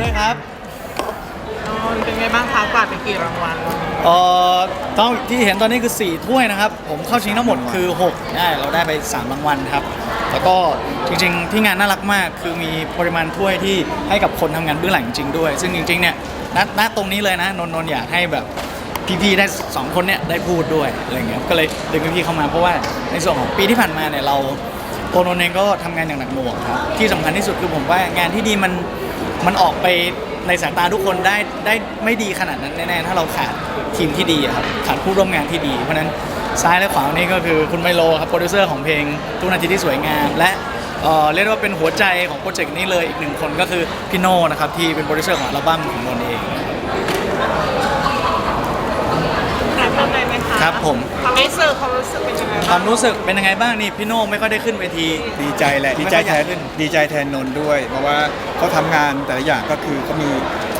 ด้วยครับอ๋อเป็นไงบ้างคะกวาดไปกี่รางวัลเอ่อต้องที่เห็นตอนนี้คือ 4 ถ้วยนะครับ ผมเข้าชิงทั้งหมดคือ6ได้เราได้ไป 3 รางวัลครับ แล้วก็จริงๆ ที่งานน่ารักมาก คือมีปริมาณถ้วยที่ให้กับคนทำงานเบื้องหลังจริงๆด้วย ซึ่งจริงๆเนี่ยณณตรงนี้เลยนะนนท์นนท์อยากให้แบบพี่ๆได้สองคนเนี่ยได้พูดด้วยอะไรเงี้ยก็เลยดึงพี่ๆเข้ามาเพราะว่าในส่วนของปีที่ผ่านมาเนี่ยเราตัวนนท์เองก็ทำงานอย่างหนักหน่วงครับที่สำคัญที่สุดคือผมว่างานที่ดีมัน มันออกไปในสายตาทุกคนได้ได้ไม่ดีขนาดนั้นแน่ๆถ้าเราขาดทีมที่ดีอะครับขาดผู้ร่วมงานที่ดี เพราะฉะนั้นซ้ายและขวานี่ก็คือคุณไมโลครับโปรดิวเซอร์ของเพลงทุกนาทีที่สวยงาม และเอ่อเรียกได้ว่าเป็นหัวใจของโปรเจกต์นี้เลยอีกหนึ่งคนก็คือพี่โน่นะครับที่เป็นโปรดิวเซอร์ของอัลบั้มของนนท์เองถามอะไรไหม คะครับผม ความรู้สึกความรู้สึกเป็นยังไงคบ้างวามรู้สึกเป็นยังไงบ้างนี่พี่โน่ไม่ค่อยได้ขึ้นเวที ดีใจแหละไม่ดีค่ใจอยแทอยากนขึ้น ดีใจแทนนนท์ด้วย เพราะว่าเขาทำงานแต่ละอย่างก็คือเขามี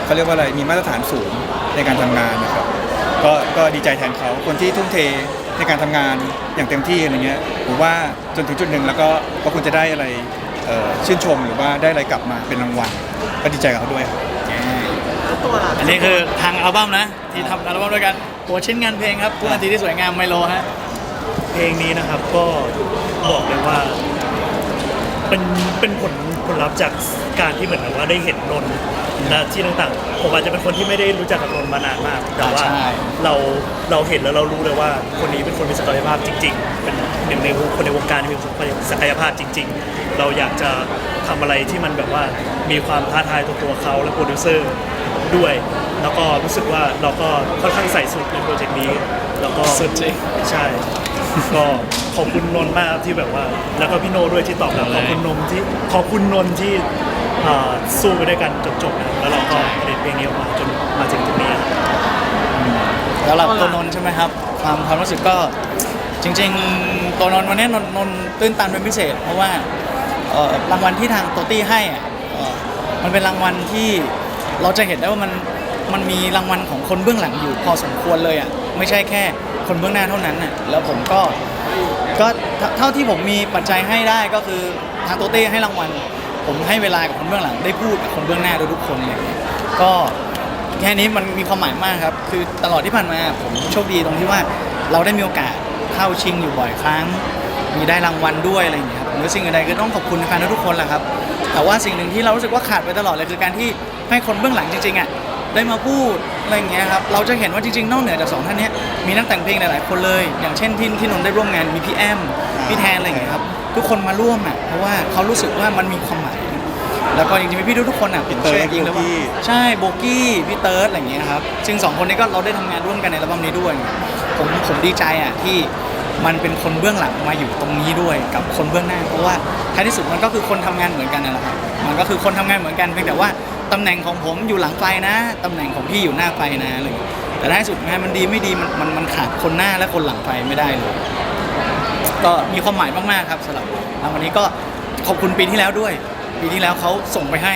เขาเรียกว่าอะไรมีมาตรฐานสูงในการทำงานนะครับก็ก็ดีใจแทนเขาคนที่ทุ่มเทในการทำงานอย่างเต็มที่อะไรเงี้ยผมว่าจนถึงจุดหนึ่งแล้วก็ก็ควรจะได้อะไรเอ่อชื่นชมหรือว่าได้อะไรกลับมาเป็นรางวัลก็ดีใจกับเขาด้วยครับแล้วตัวล่ะอันนี้คือทางอัลบั้มนะ ที่ทำอัลบั้มด้วยกัน ตัวชิ้นงานเพลงครับทุกนาทีที่สวยงามไมโลฮะเพลงนี้นะครับก็บอกเลยว่าเป็นเป็นผลผลลัพธ์จากการที่เหมือนกับว่าได้เห็นนนท์นะที่ต่างๆผมอาจจะเป็นคนที่ไม่ได้รู้จักกับนนท์มานานมาก แต่ว่าใช่ เราเราเห็นแล้วเรารู้เลยว่าคนนี้เป็นคนมีศักยภาพจริง ๆ เป็นหนึ่งในคนในวงการที่มีศักยภาพจริง ๆ เราอยากจะทำอะไรที่มันแบบว่ามีความท้าทายตัวตัวเขาและโปรดิวเซอร์ด้วย แล้วก็รู้สึกว่าเราก็ค่อนข้างใส่สุดในโปรเจกต์นี้ แล้วก็สุดจริงใช่ ก็ขอบคุณนนท์มากที่แบบว่า แล้วก็พี่โนด้วยที่ตอบรับขอบคุณนนท์ที่ขอบคุณนนท์ที่อ่าสู้ไปด้วยกันจนจบนะครับแล้วเราก็ผลิตเพลงนี้ออกมาจนมาถึงจุดนี้นะครับแล้วเราตัวนนท์ใช่ไหมครับ ความความรู้สึกก็จริง ๆ ตัวนนท์วันนี้นนท์นนท์ตื้นตันเป็นพิเศษ เพราะว่าเอ่อรางวัลที่ทางโตตี้ให้อะเอ่อมันเป็นรางวัลที่เราจะเห็นได้ว่ามัน มันมีรางวัลของคนเบื้องหลังอยู่พอสมควรเลยอะไม่ใช่แค่คนเบื้องหน้าเท่านั้นน่ะแล้วผมก็ก็เท่าที่ผมมีปัจจัยให้ได้ก็คือทางโตเต้ให้รางวัล ผมให้เวลากับคนเบื้องหลังได้พูดกับคนเบื้องหน้าด้วยทุกคนเลยก็แค่นี้มันมีความหมายมากครับ คือตลอดที่ผ่านมาผมโชคดีตรงที่ว่าเราได้มีโอกาสเข้าชิงอยู่บ่อยครั้ง มีได้รางวัลด้วยอะไรอย่างเงี้ยครับหรือสิ่งใดก็ต้องขอบคุณแฟนทุกคนแหละครับ แต่ว่าสิ่งหนึ่งที่เรารู้สึกว่าขาดไปตลอดเลยคือการที่ให้คนเบื้องหลังจริงๆอะ ได้มาพูดอะไรอย่างเงี้ยครับเราจะเห็นว่าจริงๆนอกเหนือจากสองท่านเนี้ยมีนักแต่งเพลงหลายๆคนเลย อย่างเช่นที่ที่นนท์ได้ร่วมงานมีพี่แอมพี่แทนอะไรอย่างเงี้ยครับทุกคนมาร่วมอะเพราะว่าเขารู้สึกว่ามันมีความหมายแล้วก็จริงๆพี่ๆทุกคนอะผมเติร์ดชื่อจริงๆเลยว่าโบกี้ใช่โบกี้พี่เติร์ดอะไรอย่างเงี้ยครับซึ่งสองคนนี้ก็เราได้ทำงานร่วมกันในอัลบั้มนี้ด้วย ผมผมดีใจอะที่มันเป็นคนเบื้องหลังมาอยู่ตรงนี้ด้วยกับคนเบื้องหน้า เพราะว่าท้ายที่สุดมันก็คือคนทำงานเหมือนกันนั่นแหละครับมันก็คือคนทำงานเหมือนกันเพียงแต่ว่า ตำแหน่งของผมอยู่หลังไฟนะตำแหน่งของพี่อยู่หน้าไฟนะอะไรอย่างเงี้ยแต่ท้ายสุดงานมันดีไม่ดีมันมันมันขาดคนหน้าและคนหลังไฟไม่ได้เลย ก็มีความหมายมากๆครับสำหรับรางวัลนี้ก็ขอบคุณปีที่แล้วด้วย ปีที่แล้วเขาส่งไปให้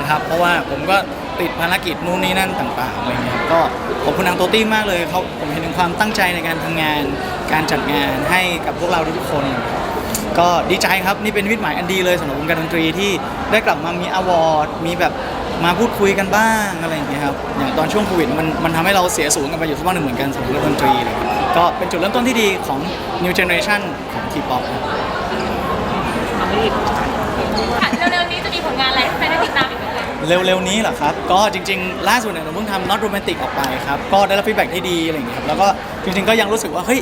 นะครับ เพราะว่าผมก็ติดภารกิจนู่นนี่นั่นต่างๆอะไรเงี้ยก็ขอบคุณทางโตตี้มากเลยเขาผมเห็นถึงความตั้งใจในการทำงาน การจัดงานให้กับพวกเราทุกๆคน ก็ดีใจครับนี่เป็นวิถีหมายอันดีเลยสำหรับวงการดนตรีที่ได้กลับมามีอวอร์ดมีแบบมาพูดคุยกันบ้างอะไรอย่างเงี้ยครับอย่างตอนช่วงโควิดมันมันทำให้เราเสียศูนย์กันไปอยู่สักพักหนึ่งเหมือนกันสำหรับเรื่องดนตรีเลยก็เป็นจุดเริ่มต้นที่ดีของ New Generation ของ T-pop ครับ ค่ะเร็วๆนี้จะมีผลงานอะไรให้แฟนได้ติดตามอีกไหมคะเร็วๆนี้เหรอครับ ก็จริงๆ ล่าสุดเนี่ยเราเพิ่งทำ Not Romantic ออกไปครับ ก็ได้รับฟีดแบ็กที่ดีอะไรอย่างเงี้ยครับ แล้วก็จริงๆ ก็ยังรู้สึกว่า เฮ้ย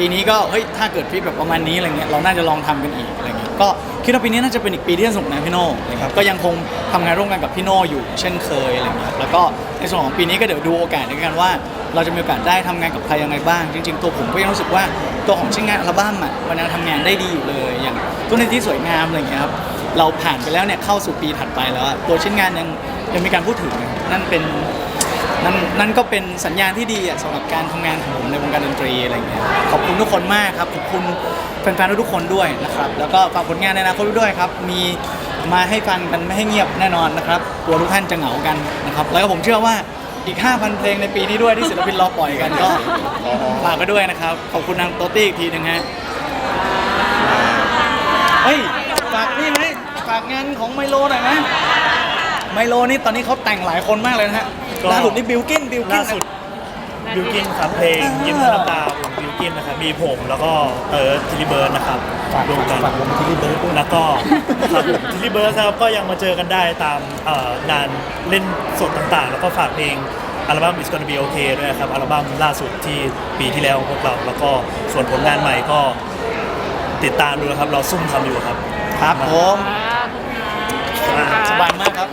ปีนี้ก็เฮ้ยถ้าเกิดฟีดแบ็กประมาณนี้อะไรเงี้ยเราน่าจะลองทำกันอีกอะไรเงี้ยก็คิดว่าปีนี้น่าจะเป็นอีกปีที่สนุกนะพี่โน่นะครับก็ยังคงทำงานร่วมกันกับพี่โน่อยู่เช่นเคยอะไรเงี้ยแล้วก็ในส่วนของปีนี้ก็เดี๋ยวดูโอกาสในกันว่า เราจะมีโอกาสได้ทำงานกับใครยังไงบ้าง จริง ๆ ตัวผมก็ยังรู้สึกว่าตัวของชิ้นงานอัลบั้มอะมันยังทำงานได้ดีอยู่เลยอย่างตัวในที่สวยงามอะไรเงี้ยครับเราผ่านไปแล้วเนี่ยเข้าสู่ปีถัดไปแล้วอะตัวชิ้นงานยังยังมีการพูดถึงนะนั่นเป็น นั่นนั่นก็เป็นสัญญาณที่ดีอะสำหรับการทำงานของผมในวงการดนตรีอะไรเงี้ยขอบคุณทุกคนมากครับขอบคุณแฟนๆทุกๆคนด้วยนะครับแล้วก็ฝากผลงานในอนาคตด้วยครับมีมาให้ฟังกันไม่ให้เงียบแน่นอนนะครับกลัวทุกท่านจะเหงากันนะครับแล้วก็ผมเชื่อว่าอีก 5,000 เพลงในปีนี้ด้วยที่ศิลปินรอปล่อยกันก็ฝากไปด้วยนะครับขอบคุณนางโตตี้อีกทีหนึ่งฮะเฮ้ยฝากนี่ไหมฝากงานของไมโลหน่อยไหม ไมโลนี่ตอนนี้เขาแต่งหลายคนมากเลยนะฮะก็ ล่าสุดนี่บิลกินบิลกินล่าสุดบิวกินครับเพลงยิ้มทั้งน้ำตาของบิวกินนะครับมีผมแล้วก็เออทิลิเบิร์ดนะครับฝากรวมกันฝากวงทิลลี่เบิร์ดด้วยแล้วก็ครับผมทิลลี่เบิร์ดนะครับก็ยังมาเจอกันได้ตามเอ่องานเล่นสดต่างๆ แล้วก็ฝากเพลงอัลบั้ม It's Gonna Be Okay ด้วยนะครับอัลบั้มล่าสุดที่ปีที่แล้วของพวกเราแล้วก็ส่วนผลงานใหม่ก็ติดตามดูนะครับเราซุ่มทำอยู่ครับ ครับผมอ่าสบายมากครับ